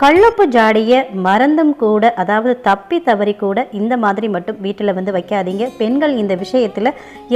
கள்ளப்பு ஜாடியை மறந்தும் கூட அதாவது தப்பி தவறி கூட இந்த மாதிரி மட்டும் வீட்டில் வந்து வைக்காதீங்க. பெண்கள் இந்த விஷயத்தில்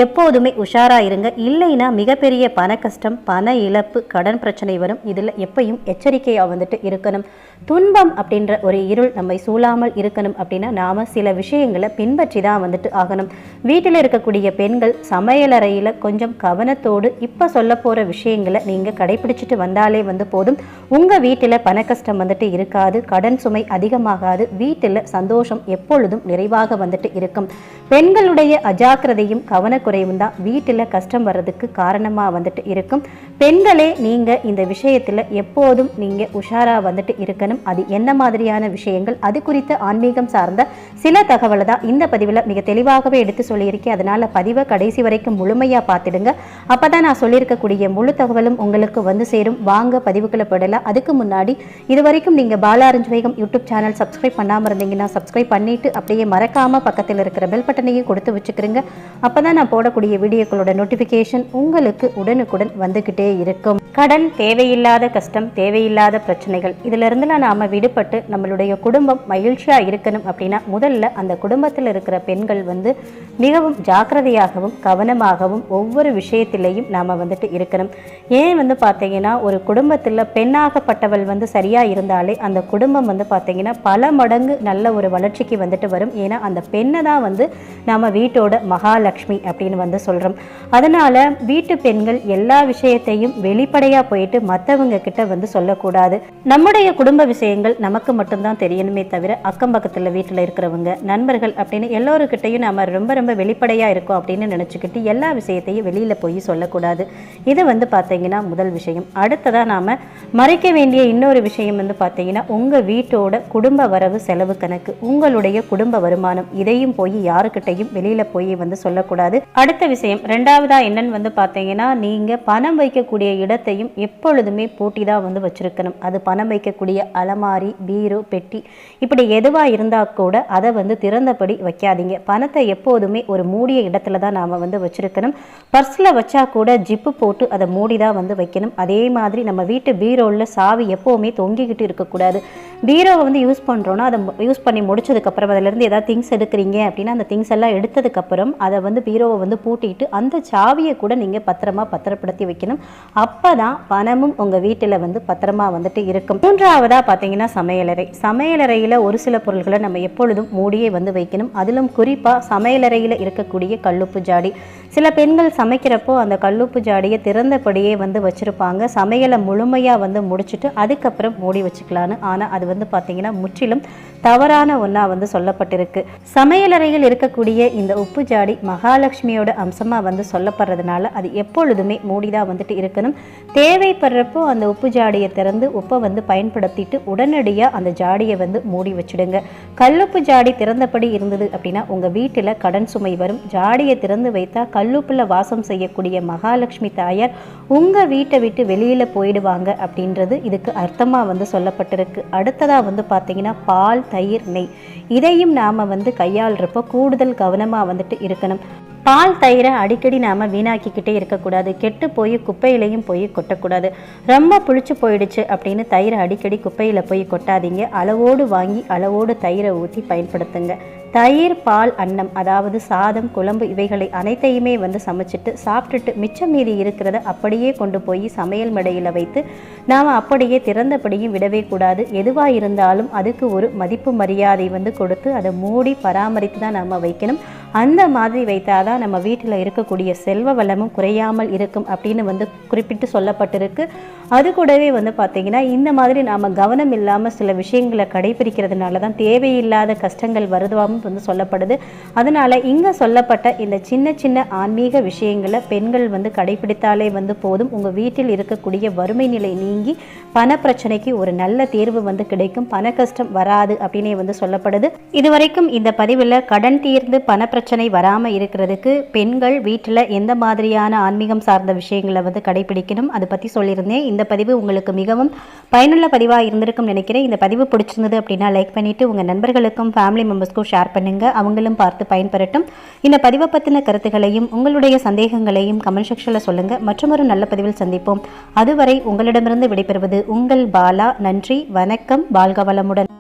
எப்போதுமே உஷாராக இருங்க. இல்லைன்னா மிகப்பெரிய பண கஷ்டம் பண இழப்பு கடன் பிரச்சனை வரும். இதில் எப்பயும் எச்சரிக்கையாக வந்துட்டு இருக்கணும். துன்பம் அப்படின்ற ஒரு இருள் நம்மை சூழாமல் இருக்கணும் அப்படின்னா நாம் சில விஷயங்களை பின்பற்றி தான் வந்துட்டு ஆகணும். வீட்டில் இருக்கக்கூடிய பெண்கள் சமையலறையில் கொஞ்சம் கவனத்தோடு இப்போ சொல்ல போகிற விஷயங்களை நீங்கள் கடைபிடிச்சிட்டு வந்தாலே வந்து போதும். உங்கள் வீட்டில் பண கஷ்டம் வந்துட்டு இருக்காது கடன் சுமை அதிகமாகாது வீட்டில் சந்தோஷம் எப்பொழுதும் நிறைவாக வந்துட்டு இருக்கும். பெண்களுடைய அஜாக்கிரதையும் கவனக்குறைவும் தான் வீட்டில் கஷ்டம் வர்றதுக்கு காரணமாக வந்துட்டு இருக்கும். பெண்களே நீங்கள் இந்த விஷயத்தில் எப்போதும் நீங்கள் உஷாராக வந்துட்டு இருக்கணும். அது என்ன மாதிரியான விஷயங்கள்? அது குறித்த ஆன்மீகம் சார்ந்த சில தகவலை தான் இந்த பதிவில் மிக தெளிவாகவே எடுத்து சொல்லியிருக்கேன் அதனால் பதிவை கடைசி வரைக்கும் முழுமையாக பார்த்துடுங்க. அப்போ தான் நான் சொல்லியிருக்கக்கூடிய முழு தகவலும் உங்களுக்கு வந்து சேரும். வாங்க பதிவுக்குள்ள போடலாம் அதுக்கு முன்னாடி இது வரைக்கும் நீங்கள் பாலாரஞ்சு வேகம் யூடியூப் சேனல் சப்ஸ்கிரைப் பண்ணாமல் இருந்தீங்கன்னா சப்ஸ்கிரைப் பண்ணிட்டு அப்படியே மறக்காமல் பக்கத்தில் இருக்கிற பெல் பட்டனையும் கொடுத்து வச்சுக்கிறீங்க அப்போ தான் நான் போடக்கூடிய வீடியோக்களோட நோட்டிஃபிகேஷன் உங்களுக்கு உடனுக்குடன் வந்துக்கிட்டே இருக்கும். கடன் தேவையில்லாத கஷ்டம் தேவையில்லாத பிரச்சனைகள் இதிலிருந்துலாம் நாம் விடுபட்டு நம்மளுடைய குடும்பம் மகிழ்ச்சியாக இருக்கணும் அப்படின்னா முதல்ல அந்த குடும்பத்தில் இருக்கிற பெண்கள் வந்து மிகவும் ஜாக்கிரதையாகவும் கவனமாகவும் ஒவ்வொரு விஷயத்திலையும் நாம் வந்துட்டு இருக்கணும். ஏன் வந்து பார்த்தீங்கன்னா ஒரு குடும்பத்தில் பெண்ணாகப்பட்டவள் வந்து சரியாக இருந்தாலே அந்த குடும்பம் வந்து பார்த்தீங்கன்னா பல மடங்கு நல்ல ஒரு வளர்ச்சிக்கு வந்துட்டு வரும். ஏன்னா அந்த பெண்ணை தான் வந்து நம்ம வீட்டோட மகாலட்சுமி அப்படின்னு வந்து சொல்கிறோம் அதனால் வீட்டு பெண்கள் எல்லா விஷயத்தையும் வெளிப்படையாக போயிட்டு மற்றவங்க கிட்ட வந்து சொல்லக்கூடாது. நம்முடைய குடும்ப விஷயங்கள் நமக்கு மட்டும்தான் தெரியணுமே தவிர அக்கம் பக்கத்தில் வீட்டில் இருக்கிறவங்க நண்பர்கள் அப்படின்னு எல்லோருக்கிட்டையும் நம்ம ரொம்ப ரொம்ப வெளிப்படையாக இருக்கோம் அப்படின்னு நினச்சிக்கிட்டு எல்லா விஷயத்தையும் வெளியில் போய் சொல்லக்கூடாது. இது வந்து பார்த்திங்கன்னா முதல் விஷயம். அடுத்ததாக நாம் மறைக்க வேண்டிய இன்னொரு விஷயம் வந்து பார்த்தீங்கன்னா உங்கள் வீட்டோட குடும்ப வரவு செலவு கணக்கு உங்களுடைய குடும்ப வருமானம் இதையும் போய் யாருக்கிட்டையும் வெளியில் போய் வந்து சொல்லக்கூடாது. அடுத்த விஷயம் ரெண்டாவதா என்னன்னு வந்து பார்த்தீங்கன்னா நீங்கள் பணம் வைக்கக்கூடிய இடத்தையும் எப்பொழுதுமே பூட்டி தான் வந்து வச்சிருக்கணும். அது பணம் வைக்கக்கூடிய அலமாரி பீரோ பெட்டி இப்படி எதுவாக இருந்தால் கூட அதை வந்து திறந்தபடி வைக்காதீங்க. பணத்தை எப்போதுமே ஒரு மூடிய இடத்துல தான் நாம் வந்து வச்சிருக்கணும். பர்ஸில் வச்சா கூட ஜிப்பு போட்டு அதை மூடி தான் வந்து வைக்கணும். அதே மாதிரி நம்ம வீட்டு பீரோவில் சாவி எப்போவுமே தொங்கிக்கிட்டு இருக்கக்கூடாது பீரோவை வந்து யூஸ் பண்ணுறோன்னா அதை யூஸ் பண்ணி முடிச்சதுக்கப்புறம் அதிலேருந்து ஏதாவது திங்ஸ் எடுக்கிறீங்க அப்படின்னா அந்த திங்ஸ் எல்லாம் எடுத்ததுக்கப்புறம் அதை வந்து பீரோவை வந்து பூட்டிட்டு அந்த சாவியை கூட நீங்கள் பத்திரமா பத்திரப்படுத்தி வைக்கணும். அப்போ தான் பணமும் உங்கள் வீட்டில் வந்து பத்திரமா வந்துட்டு இருக்கும். மூன்றாவதாக பார்த்தீங்கன்னா சமையலறை. சமையலறையில் ஒரு சில பொருள்களை நம்ம எப்பொழுதும் மூடியே வந்து வைக்கணும். அதிலும் குறிப்பாக சமையலறையில் இருக்கக்கூடிய கல்லுப்பு ஜாடி. சில பெண்கள் சமைக்கிறப்போ அந்த கல்லுப்பு ஜாடியை திறந்தபடியே வந்து வச்சுருப்பாங்க. சமையலை முழுமையாக வந்து முடிச்சுட்டு அதுக்கப்புறம் மூடி வச்சுக்கலான்னு ஆனால் அது வந்து பார்த்தீங்கன்னா முற்றிலும் தவறான ஒன்றா வந்து சொல்லப்பட்டிருக்கு. சமையலறையில் இருக்கக்கூடிய இந்த உப்பு ஜாடி மகாலட்சுமியோட அம்சமாக வந்து சொல்லப்படுறதுனால அது எப்பொழுதுமே மூடிதான் வந்துட்டு இருக்கணும். தேவைப்படுறப்போ அந்த உப்பு ஜாடியை திறந்து உப்பை வந்து பயன்படுத்திட்டு உடனடியாக அந்த ஜாடியை வந்து மூடி வச்சுடுங்க. கல்லுப்பு ஜாடி திறந்தபடி இருந்தது அப்படின்னா உங்கள் வீட்டில் கடன் சுமை வரும். ஜாடியை திறந்து வைத்தா கல்லுப்பில் வாசம் செய்யக்கூடிய மகாலட்சுமி தாயார் உங்கள் வீட்டை விட்டு வெளியில் போயிடுவாங்க அப்படின்றது இதுக்கு அர்த்தமாக வந்து சொல்லப்பட்டிருக்கு. அடுத்ததாக வந்து பார்த்தீங்கன்னா பால் தயிர் நெய். இதையும் நாம் வந்து கையாளுறப்போ கூடுதல் கவனமாக வந்துட்டு இருக்கணும். பால் தயிரை அடிக்கடி நாம் வீணாக்கிக்கிட்டே இருக்கக்கூடாது. கெட்டு போய் குப்பையிலையும் போய் கொட்டக்கூடாது. ரொம்ப புளிச்சு போயிடுச்சு அப்படின்னு தயிரை அடிக்கடி குப்பையில் போய் கொட்டாதீங்க. அளவோடு வாங்கி அளவோடு தயிரை ஊற்றி பயன்படுத்துங்க. தயிர் பால் அன்னம் அதாவது சாதம் குழம்பு இவைகளை அனைத்தையுமே வந்து சமைச்சிட்டு சாப்பிட்டுட்டு மிச்சம் மீதி இருக்கிறத அப்படியே கொண்டு போய் சமையல் மடையில் வைத்து நாம் அப்படியே திறந்தபடியும் விடவே கூடாது. எதுவாக இருந்தாலும் அதுக்கு ஒரு மதிப்பு மரியாதை வந்து கொடுத்து அதை மூடி பராமரித்து தான் நம்ம வைக்கணும். அந்த மாதிரி வைத்தாதான் நம்ம வீட்டில் இருக்கக்கூடிய செல்வ வளமும் குறையாமல் இருக்கும் அப்படின்னு வந்து குறிப்பிட்டு சொல்லப்பட்டிருக்கு. அது கூடவே வந்து பார்த்திங்கன்னா இந்த மாதிரி நாம் கவனம் இல்லாமல் சில விஷயங்களை கடைபிடிக்கிறதுனால தான் தேவையில்லாத கஷ்டங்கள் வருதுவாகவும் வந்து சொல்லப்படுது. அதனால் இங்கே சொல்லப்பட்ட இந்த சின்ன சின்ன ஆன்மீக விஷயங்களை பெண்கள் வந்து கடைபிடித்தாலே வந்து போதும். உங்கள் வீட்டில் இருக்கக்கூடிய வறுமை நிலை நீங்கி பண பிரச்சனைக்கு ஒரு நல்ல தேர்வு வந்து கிடைக்கும். பண கஷ்டம் வராது அப்படின்னே வந்து சொல்லப்படுது. இதுவரைக்கும் இந்த பதிவில் கடன் தீர்ந்து பண பிரச்சனை வராமல் இருக்கிறதுக்கு உங்களுக்கு பெண்கள் வீட்டில் எந்த மாதிரியான ஆன்மீகம் சார்ந்த விஷயங்களை வந்து கடைபிடிக்கணும் அதை பற்றி சொல்லியிருந்தேன். இந்த பதிவு உங்களுக்கு மிகவும் பயனுள்ள பதிவாக இருந்திருக்கும் நினைக்கிறேன். இந்த பதிவு பிடிச்சிருந்தது அப்படின்னா லைக் பண்ணிவிட்டு உங்கள் நண்பர்களுக்கும் ஃபேமிலி மெம்பர்ஸ்க்கும் ஷேர் பண்ணுங்கள் அவங்களும் பார்த்து பயன்பெறட்டும். இந்த பதிவை பற்றின கருத்துக்களையும் உங்களுடைய சந்தேகங்களையும் கமெண்ட் செக்ஷனில் சொல்லுங்கள் மற்றொரு நல்ல பதிவில் சந்திப்போம். அதுவரை உங்களிடமிருந்து விடைபெறுவது உங்கள் பாலா. நன்றி வணக்கம். பால்கவளமுடன்